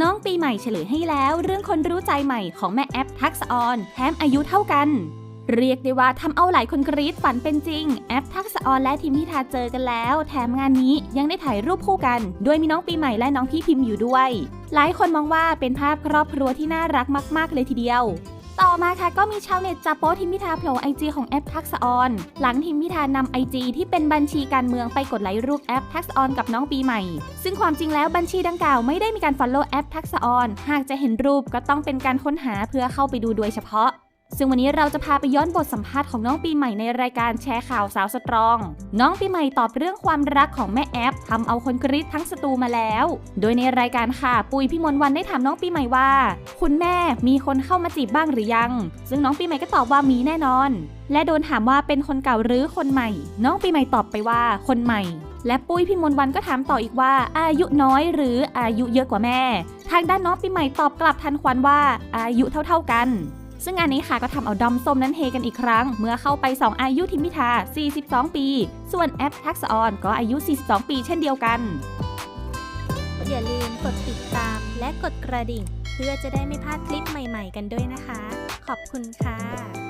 น้องปีใหม่เฉลยให้แล้วเรื่องคนรู้ใจใหม่ของแม่แอปทักษออนแถมอายุเท่ากัน เรียกได้ว่าทำเอาหลายคนกรี๊ดฝันเป็นจริง แอปทักษออนและทีมพิธาเจอกันแล้ว แถมงานนี้ยังได้ถ่ายรูปคู่กันด้วยมีน้องปีใหม่และน้องพี่พิมพ์อยู่ด้วย หลายคนมองว่าเป็นภาพครอบครัวที่น่ารักมาก ๆ เลยทีเดียว ต่อมาค่ะก็มีชาวเน็ตจับโป๊ทิมพิธาโผล่ไอจีของแอปทักษออน หลังทิมพิธานำไอจีที่เป็นบัญชีการเมืองไปกดไลค์รูปแอปทักษออนกับน้องปีใหม่ ซึ่งความจริงแล้วบัญชีดังกล่าวไม่ได้มีการฟอลโล่แอปทักษออน หากจะเห็นรูปก็ต้องเป็นการค้นหาเพื่อเข้าไปดูโดยเฉพาะ ซึ่งวันนี้เราจะพาไปย้อนบทสัมภาษณ์ของน้องปีใหม่ในรายการแชร์ข่าวสาวสตรอง น้องปีใหม่ตอบเรื่องความรักของแม่แอปทำเอาคนกรี๊ดทั้งสตูมาแล้ว โดยในรายการค่ะปุยพี่มนวันได้ถามน้องปีใหม่ว่า คุณแม่มีคนเข้ามาจีบบ้างหรือยัง ซึ่งน้องปีใหม่ก็ตอบว่ามีแน่นอน และโดนถามว่าเป็นคนเก่าหรือคนใหม่ น้องปีใหม่ตอบไปว่าคนใหม่ และปุ้ยพี่มนวันก็ถามต่ออีกว่า อายุน้อยหรืออายุเยอะกว่าแม่ ทางด้านน้องปีใหม่ตอบกลับทันควันว่า อายุเท่า ๆกัน ซึ่งงานนี้ค่ะก็ทำเอาดอมส้มนั้นเฮกันอีกครั้ง เมื่อเข้าไป 2 อายุทิมพิธา 42 ปี ส่วนแอปทักษออนก็อายุ 42 ปีเช่นเดียวกัน อย่าลืมกดติดตามและกดกระดิ่ง เพื่อจะได้ไม่พลาดคลิปใหม่ๆ กันด้วยนะคะ ขอบคุณค่ะ